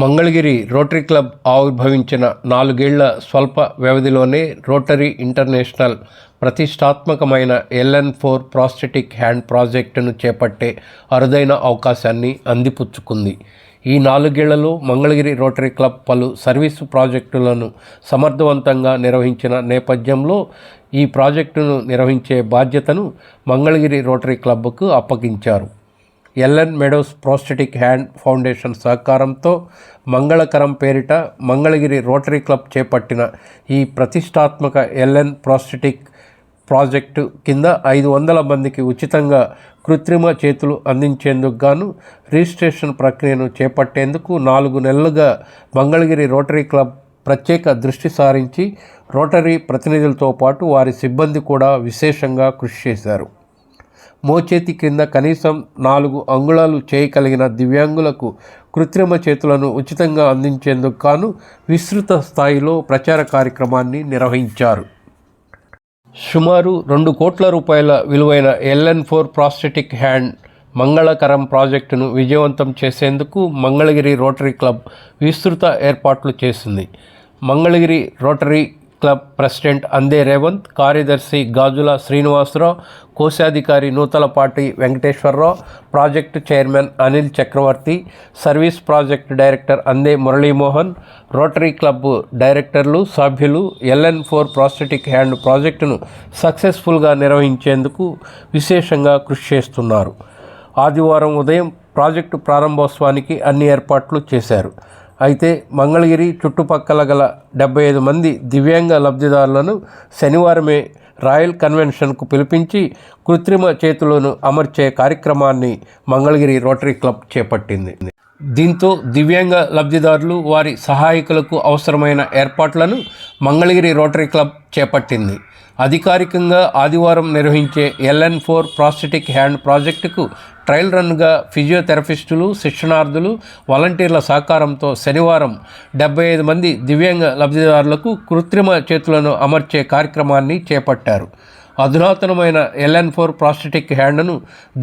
Mangalagiri Rotary club ఆవిర్భవించిన నాలుగేళ్ళ స్వల్ప వ్యవధిలోనే రోటరీ ఇంటర్నేషనల్ ప్రతిష్టాత్మకమైన ఎల్ఎన్ ఫోర్ ప్రాస్థెటిక్ హ్యాండ్ ప్రాజెక్టును చేపట్టే అరుదైన అవకాశాన్ని అందిపుచ్చుకుంది. ఈ నాలుగేళ్ళలో మంగళగిరి రోటరీ క్లబ్ పలు సర్వీసు ప్రాజెక్టులను సమర్థవంతంగా నిర్వహించిన నేపథ్యంలో ఈ ప్రాజెక్టును నిర్వహించే బాధ్యతను మంగళగిరి రోటరీ క్లబ్కు అప్పగించారు. LN Meadows prosthetic hand foundation సహకారంతో మంగళకరం పేరిట మంగళగిరి రోటరీ క్లబ్ చేపట్టిన ఈ ప్రతిష్టాత్మక ఎల్ఎన్ ప్రోస్టెటిక్ ప్రాజెక్టు కింద ఐదు వందల మందికి ఉచితంగా కృత్రిమ చేతులు అందించేందుకు గాను రిజిస్ట్రేషన్ ప్రక్రియను చేపట్టేందుకు నాలుగు నెలలుగా మంగళగిరి రోటరీ క్లబ్ ప్రత్యేక దృష్టి సారించి రోటరీ ప్రతినిధులతో పాటు వారి సిబ్బంది కూడా విశేషంగా కృషి చేశారు. మోచేతి కింద కనీసం నాలుగు అంగుళాలు చేయగలిగిన దివ్యాంగులకు కృత్రిమ చేతులను ఉచితంగా అందించేందుకు గాను విస్తృత స్థాయిలో ప్రచార కార్యక్రమాన్ని నిర్వహించారు. సుమారు రెండు కోట్ల రూపాయల విలువైన LN four prosthetic hand Mangalakaram ప్రాజెక్టును విజయవంతం చేసేందుకు మంగళగిరి రోటరీ క్లబ్ విస్తృత ఏర్పాట్లు చేసింది. మంగళగిరి రోటరీ క్లబ్ ప్రెసిడెంట్ అందే రేవంత్ కార్యదర్శి గాజుల శ్రీనివాసరావు కోశాధికారి Nuthalapati Venkateswararao project chairman Anil Chakravarthi service project director Ande Muralimohan Rotary club డైరెక్టర్లు సభ్యులు ఎల్ఎన్ ఫోర్ ప్రాస్థెటిక్ హ్యాండ్ ప్రాజెక్టును సక్సెస్ఫుల్గా నిర్వహించేందుకు విశేషంగా కృషి చేస్తున్నారు. ఆదివారం ఉదయం ప్రాజెక్టు ప్రారంభోత్సవానికి అన్ని ఏర్పాట్లు చేశారు. అయితే మంగళగిరి చుట్టుపక్కల గల డెబ్బై ఐదు మంది దివ్యాంగ లబ్ధిదారులను శనివారమే రాయల్ కన్వెన్షన్కు పిలిపించి కృత్రిమ చేతులను అమర్చే కార్యక్రమాన్ని మంగళగిరి రోటరీ క్లబ్ చేపట్టింది. దీంతో దివ్యాంగ లబ్ధిదారులు వారి సహాయకులకు అవసరమైన ఏర్పాట్లను మంగళగిరి రోటరీ క్లబ్ చేపట్టింది. అధికారికంగా ఆదివారం నిర్వహించే ఎల్ఎన్ ఫోర్ ప్రాస్థెటిక్ హ్యాండ్ ప్రాజెక్టుకు ట్రయల్ రన్గా ఫిజియోథెరపిస్టులు శిక్షణార్థులు వాలంటీర్ల సహకారంతో శనివారం డెబ్బై ఐదు మంది దివ్యాంగ లబ్ధిదారులకు కృత్రిమ చేతులను అమర్చే కార్యక్రమాన్ని చేపట్టారు. అధునాతనమైన ఎల్ఎన్ ఫోర్ ప్రాస్థెటిక్ హ్యాండ్ను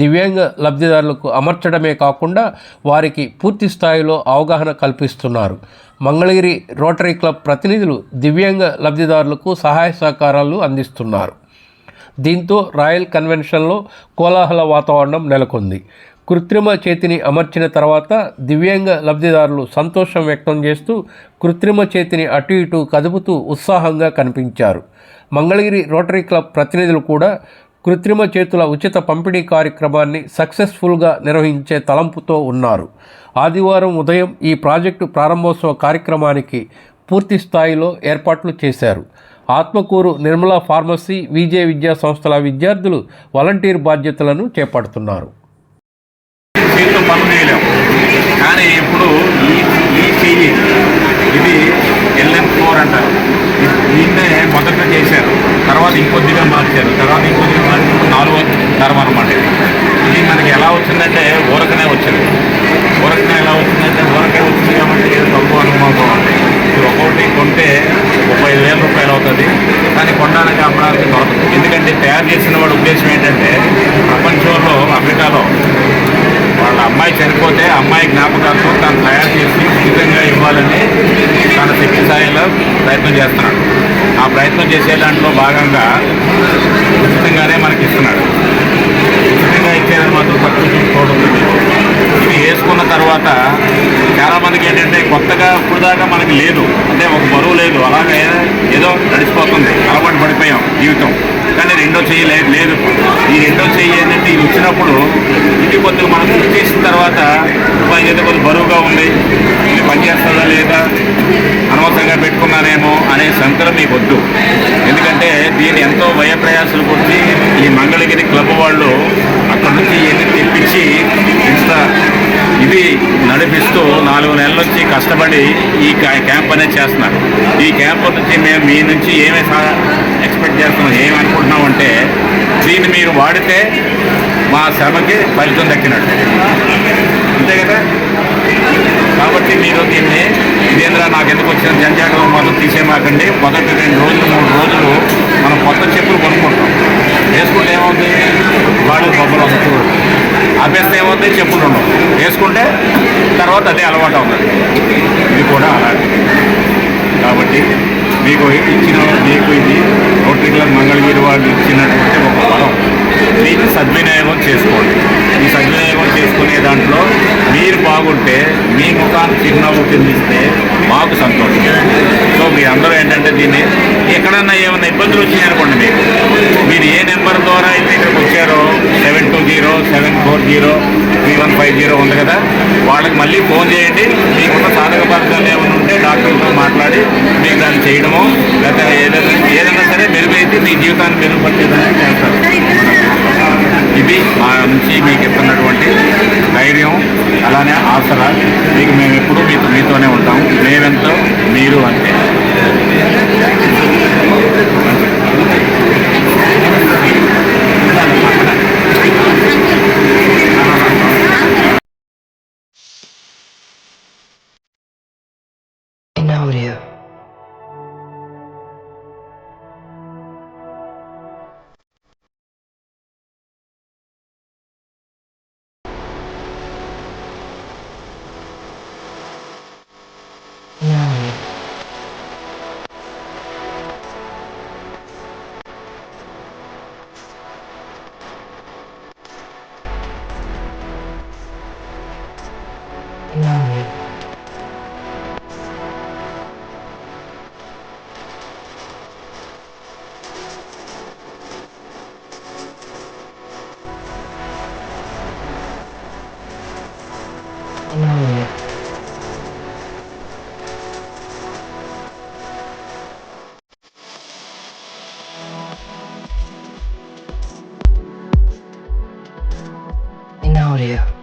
దివ్యాంగ లబ్ధిదారులకు అమర్చడమే కాకుండా వారికి పూర్తి స్థాయిలో అవగాహన కల్పిస్తున్నారు. మంగళగిరి రోటరీ క్లబ్ ప్రతినిధులు దివ్యాంగ లబ్ధిదారులకు సహాయ సహకారాలు అందిస్తున్నారు. దీంతో రాయల్ కన్వెన్షన్లో కోలాహల వాతావరణం నెలకొంది. కృత్రిమ చేతిని అమర్చిన తర్వాత దివ్యాంగ లబ్ధిదారులు సంతోషం వ్యక్తం చేస్తూ కృత్రిమ చేతిని అటు ఇటు కదుపుతూ ఉత్సాహంగా కనిపించారు. మంగళగిరి రోటరీ క్లబ్ ప్రతినిధులు కూడా కృత్రిమ చేతుల ఉచిత పంపిణీ కార్యక్రమాన్ని సక్సెస్ఫుల్గా నిర్వహించే తలంపుతో ఉన్నారు. ఆదివారం ఉదయం ఈ ప్రాజెక్టు ప్రారంభోత్సవ కార్యక్రమానికి పూర్తి స్థాయిలో ఏర్పాట్లు చేశారు. ఆత్మకూరు నిర్మలా ఫార్మసీ విజయ విద్యా సంస్థల విద్యార్థులు వాలంటీర్ బాధ్యతలను చేపడుతున్నారు. కానీ ఇప్పుడు ఇది ఎల్ఎన్ ఫోర్ అంటారు. దీన్నే మొదట చేశారు. తర్వాత ఇంకొద్దిగా మార్చారు. తర్వాత ఇంకొద్దిగా మార్చి నాలుగో తరం అనమాట ఇది ఇది మనకి ఎలా వచ్చిందంటే ఊరకనే వచ్చింది ఊరకనే ఎలా వచ్చిందంటే ఊరకే వచ్చింది కాబట్టి ఇది అవుతూ ఉంది. ఇది ఒక్కొక్కటి కొంటే ముప్పై ఐదు వేల రూపాయలు అవుతుంది. కానీ కొనడానికి అమ్మడానికి దొరకదు. ఎందుకంటే తయారు చేసిన వాడి ఉద్దేశం ఏంటంటే ప్రపంచంలో అమెరికాలో వాళ్ళ అమ్మాయి చనిపోతే అమ్మాయి జ్ఞాపకార్థం తను తయారు చేసి ఉచితంగా ఇవ్వాలని తన శక్తి స్థాయిలో ప్రయత్నం చేస్తున్నాడు. ఆ ప్రయత్నం చేసే దాంట్లో భాగంగా ఉచితంగానే మనకి ఇస్తున్నాడు. ఉచితంగా ఇచ్చేదని మాత్రం తక్కువ చూసుకోవడం ఇది వేసుకున్న తర్వాత మనకి ఏంటంటే కొత్తగా ఇప్పుడు దాకా మనకి లేదు. అంటే ఒక బరువు లేదు. అలాగే ఏదో నడిచిపోతుంది. అలవాటు పడిపోయాం జీవితం. కానీ రెండో చెయ్యి లేదు. ఈ రెండో చెయ్యి ఏంటంటే ఇది వచ్చినప్పుడు ఇది కొద్దిగా మనం కుక్ చేసిన తర్వాత ఏదో కొద్దిగా బరువుగా ఉంది. ఇది పనిచేస్తుందా లేదా? అనవసరంగా పెట్టుకున్నానేమో అనే శంకరం మీకు వద్దు. ఎందుకంటే దీన్ని ఎంతో భయ ప్రయాసాలు కొట్టి ఈ మంగళగిరి క్లబ్ వాళ్ళు అక్కడ నుంచి ఎన్ని తెప్పించి ఇంత ఇది నడిపిస్తూ నాలుగు నెలల నుంచి కష్టపడి ఈ క్యాంప్ అనేది చేస్తున్నారు. ఈ క్యాంప్ నుంచి మేము మీ నుంచి ఏమే ఎక్స్పెక్ట్ చేస్తున్నాం ఏమనుకుంటున్నాం అంటే దీన్ని మీరు వాడితే మా శ్రమకి ఫలితం దక్కినట్టు. అంతే కాబట్టి మీరు దీన్ని ఇదేంద్ర నాకు ఎందుకు వచ్చిన జంజాటం మొదలు తీసేమాకండి. మొదటి రెండు రోజులు మూడు రోజులు మనం కొత్త చెప్పులు కొనుక్కుంటాం. వేసుకుంటే ఏమవుతుంది వాళ్ళు బొమ్మలు వస్తుంది అభ్యస్తే ఏమవుతుంది చెప్పులు ఉండవు. వేసుకుంటే తర్వాత అదే అలవాటు అవుతుంది. ఇది కూడా అలాంటి కాబట్టి మీకు ఇచ్చిన మీకు ఇది రోటరీ క్లబ్ మంగళగిరి వాళ్ళు ఇచ్చినటువంటి ఒక బలం దీన్ని సద్వినియోగం చేసుకోండి. ఈ సద్వినియోగం చేసుకునే దాంట్లో మీరు బాగుంటే మీ ముఖాన్ని చిరునవ్వు చెందిస్తే మాకు సంతోషం. సో మీ అందరూ ఏంటంటే దీన్ని ఎక్కడన్నా ఏమైనా ఇబ్బందులు వచ్చినాయనుకోండి మీకు. మీరు ఏ నెంబర్ ద్వారా అయితే ఇక్కడికి వచ్చారో seven two zero seven four zero three one five zero ఉంది కదా వాళ్ళకి మళ్ళీ ఫోన్ చేయండి. మీకున్న సాధక పథకాలు ఏమైనా ఉంటే డాక్టర్తో మాట్లాడి మీకు దాన్ని చేయడము లేకపోతే ఏదైనా ఏదైనా సరే మెరుగైతే మీ జీవితాన్ని మెరుగుపరిచేదానికి చేస్తారు ఇది మా నుంచి మీకు ఇస్తున్నటువంటి ధైర్యం అలానే ఆసరా మీకు మేము ఎప్పుడూ మీతో మీతోనే ఉంటాం. మేమెంతో మీరు అంతే. Audio.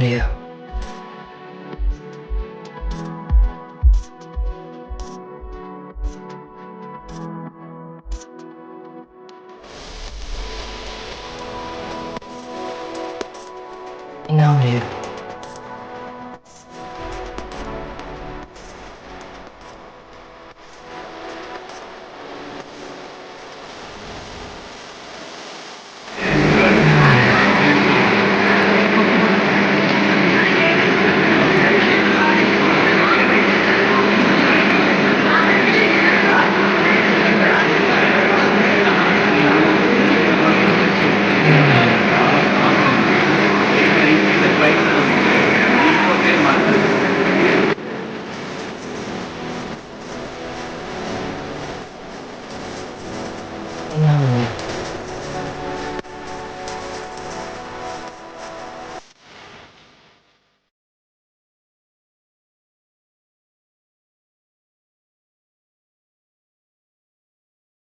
Não, Ináurea.